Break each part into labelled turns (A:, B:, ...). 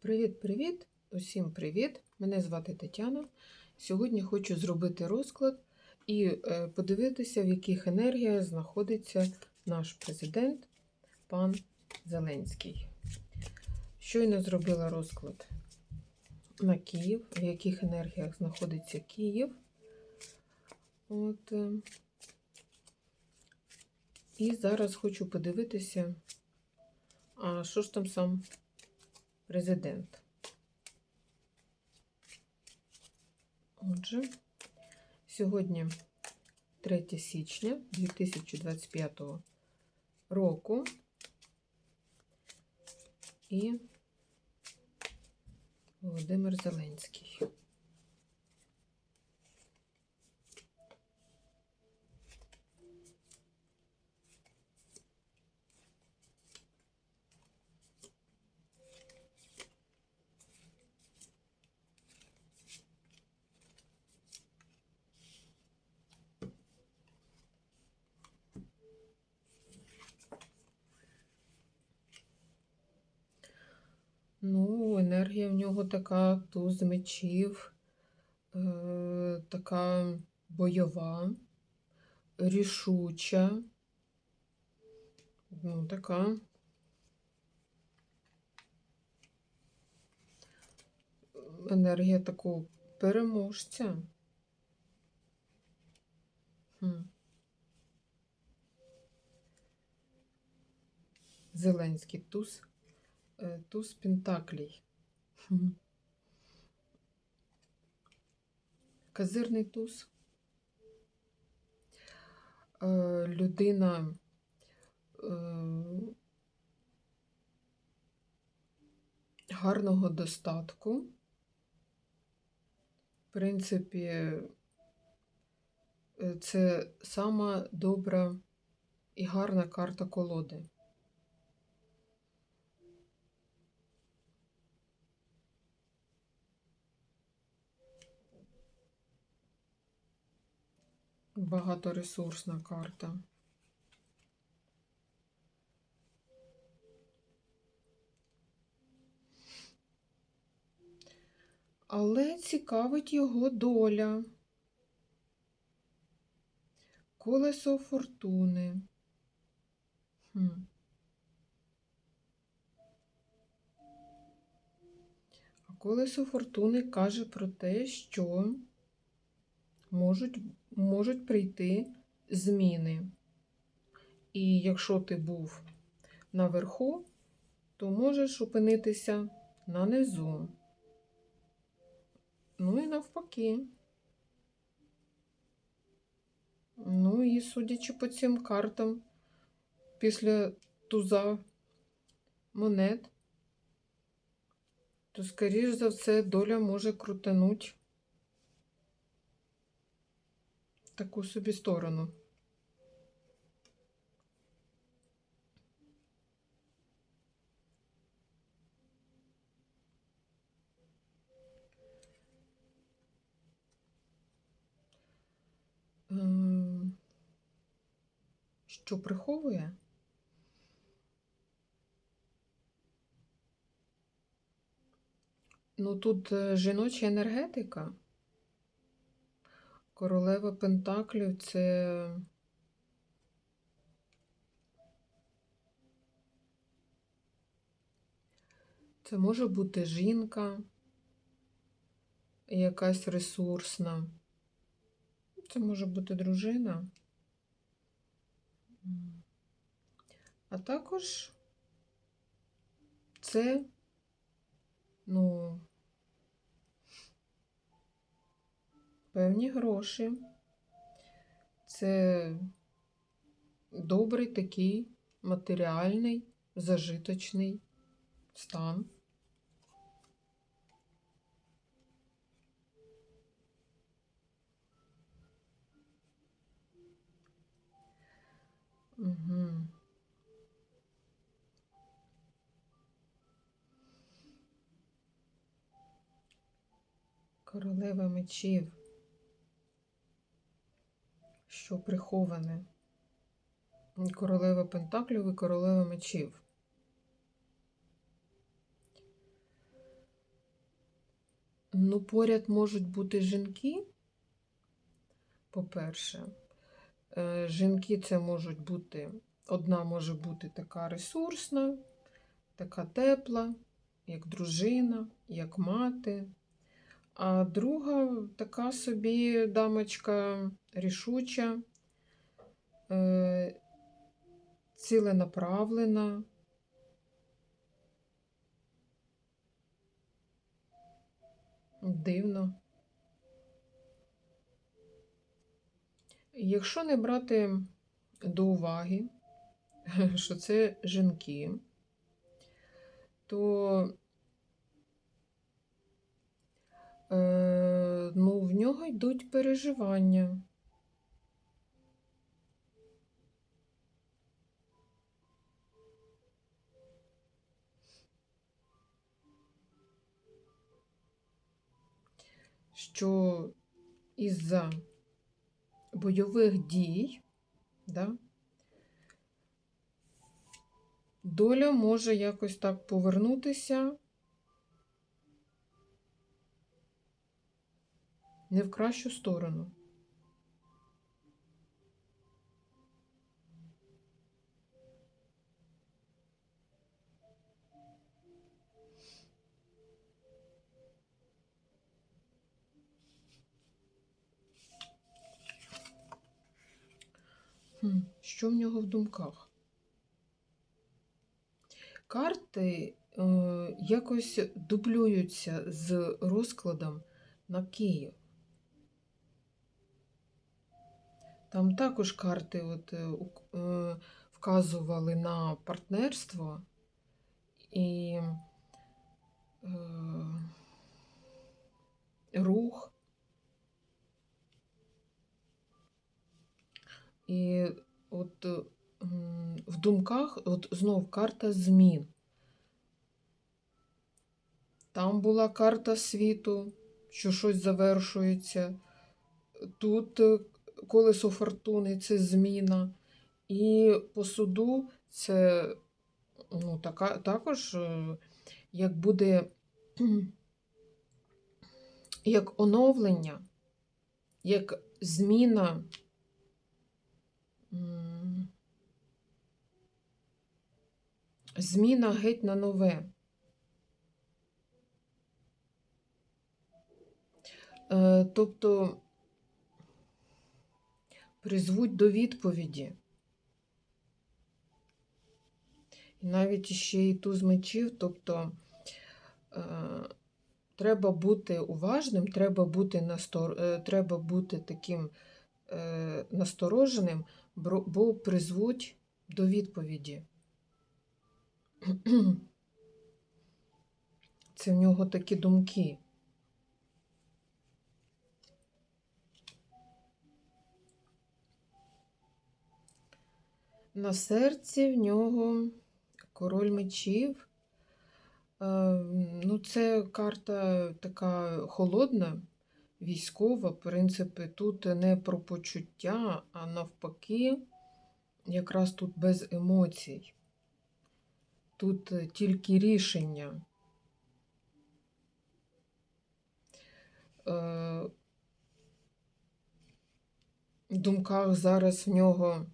A: Привіт-привіт! Усім привіт! Мене звати Тетяна. Сьогодні хочу зробити розклад і е, подивитися, в яких енергіях знаходиться наш президент, пан Зеленський. Щойно зробила розклад на Київ, в яких енергіях знаходиться Київ. От. е, І зараз хочу подивитися, а що ж там сам президент. Отже, сьогодні 3 січня 2025 року і Володимир Зеленський. Ну, енергія в нього така туз мечів, е, така бойова, рішуча. Ну, така. Енергія такого переможця. Хм. Зеленський туз. Е, Туз Пентаклей. Казирний туз. Е, Людина е, гарного достатку. В принципі, е, це сама добра і гарна карта колоди. Багаторесурсна карта. Але цікавить його доля. Колесо фортуни. Хм. А колесо фортуни каже про те, що можуть, можуть прийти зміни. І якщо ти був наверху, то можеш опинитися на низу. Ну і навпаки. Ну і судячи по цим картам, після туза монет, то, скоріш за все, доля може крутануть в таку собі сторону. Ем, Що приховує? Ну, тут е, жіноча енергетика. Королева Пентаклів це. Це може бути жінка, якась ресурсна. Це може бути дружина. А також це, ну, певні гроші. Це добрий такий матеріальний, зажиточний стан. Угу. Королева мечів. Що приховане? Королева Пентаклів і королева мечів. Ну, поряд можуть бути жінки, по-перше. Е, Жінки це можуть бути, одна може бути така ресурсна, така тепла, як дружина, як мати. А друга така собі дамочка рішуча, е, ціленаправлена. Дивно. Якщо не брати до уваги, що це жінки, то е, ну, в нього йдуть переживання. Що із-за бойових дій, да, доля може якось так повернутися не в кращу сторону. Що в нього в думках? Карти е, якось дублюються з розкладом на Київ. Там також карти от, е, е, вказували на партнерство і е, рух. І от е, в думках от знов карта змін. Там була карта світу, що щось завершується. Тут колесо фортуни це зміна. І по суду це ну, така, також е, як буде як оновлення, як зміна. Зміна геть на нове. Е, Тобто призвуть до відповіді. І навіть ще і туз мечів, тобто е, треба бути уважним, треба бути, настор... е, треба бути таким е, настороженим, бо призвуть до відповіді. Це в нього такі думки. На серці в нього король мечів. Е, Ну, це карта така холодна, військова. В принципі, тут не про почуття, а навпаки, якраз тут без емоцій. Тут тільки рішення. Е, В думках зараз в нього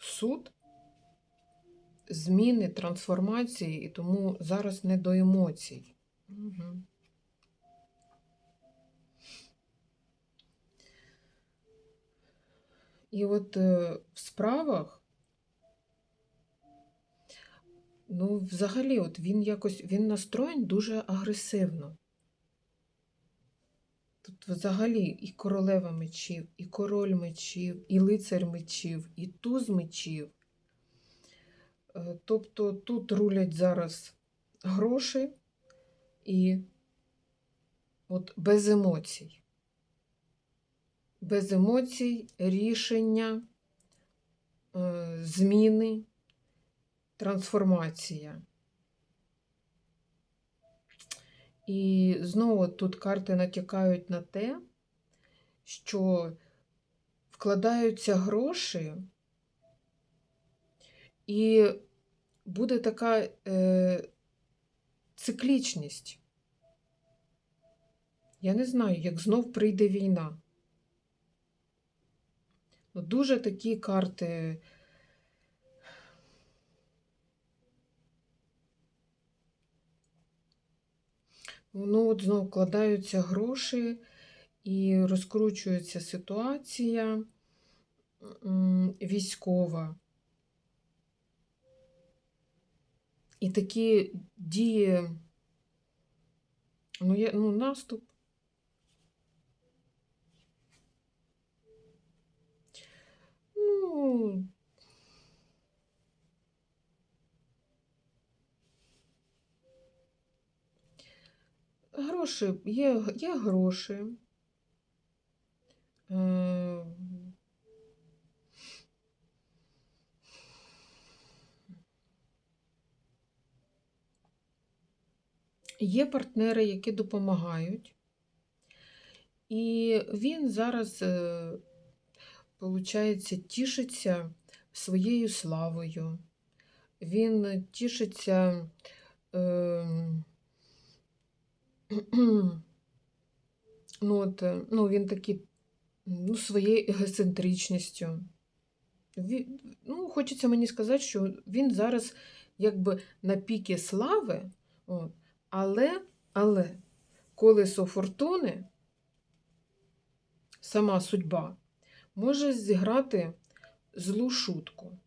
A: суд, зміни, трансформації, і тому зараз не до емоцій. Угу. І от е, в справах, ну, взагалі, от він якось він настроєн дуже агресивно. Взагалі і королева мечів, і король мечів, і лицар мечів, і туз мечів. Е, Тобто тут рулять зараз гроші і от без емоцій. Без емоцій, рішення, е, зміни, трансформація. І знову тут карти натякають на те, що вкладаються гроші, і буде така е, циклічність. Я не знаю, як знов прийде війна. Ну, Дуже такі карти. Ну, от знову вкладаються гроші і розкручується ситуація військова. І такі дії, ну, є, ну, наступ. Ну, гроші, є, є гроші. Е, Є партнери, які допомагають, і він зараз, виходить, тішиться своєю славою. Він тішиться е, ну, от, е, ну, він такий ну, своєю егоцентричністю. Він, ну, хочеться мені сказати, що він зараз якби на піки слави, от, але, але колесо фортуни, сама судьба, може зіграти злу шутку.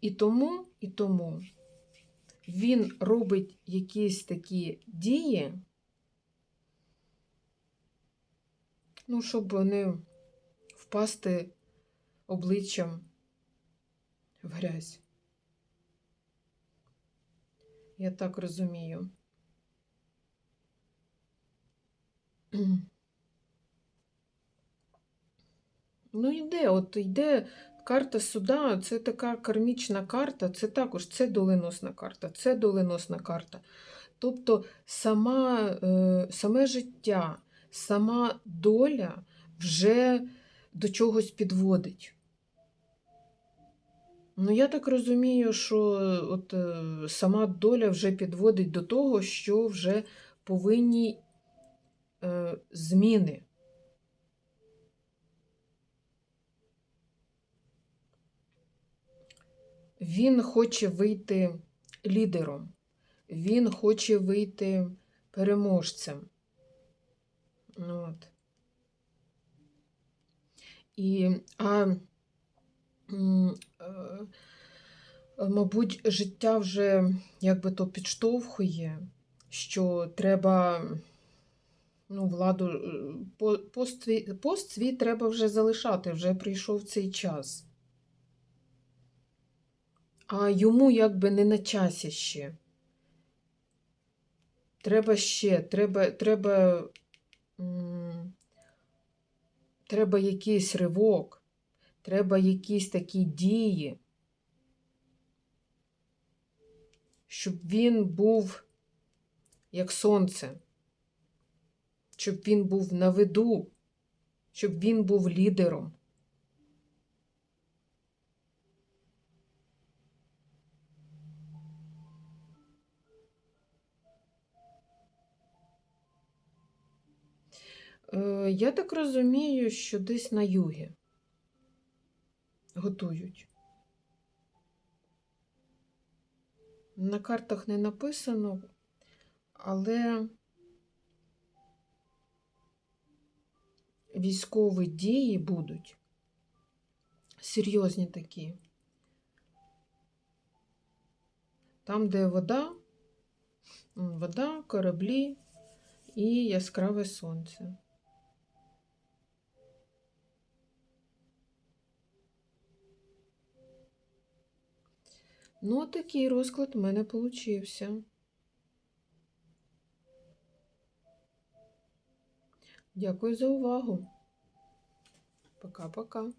A: І тому, і тому він робить якісь такі дії, ну, щоб не впасти обличчям в грязь. Я так розумію. Ну, йде, от йде карта суда, це така кармічна карта, це також це доленосна карта, це доленосна карта. Тобто сама, е, саме життя, сама доля вже до чогось підводить. Ну, я так розумію, що от е, сама доля вже підводить до того, що вже повинні е, зміни. Він хоче вийти лідером, він хоче вийти переможцем. Ну, От. І, а, е, мабуть, життя вже якби то підштовхує, що треба ну, владу, е, пост, пост свій треба вже залишати, вже прийшов цей час. А йому якби не на часі ще. Треба ще, треба, треба, треба якийсь ривок, треба якісь такі дії, щоб він був як сонце, щоб він був на виду, щоб він був лідером. Я так розумію, що десь на югі готують. На картах не написано, але військові дії будуть серйозні такі. Там, де вода, вода, кораблі і яскраве сонце. Ну, такий розклад в мене получився. Дякую за увагу. Пока-пока.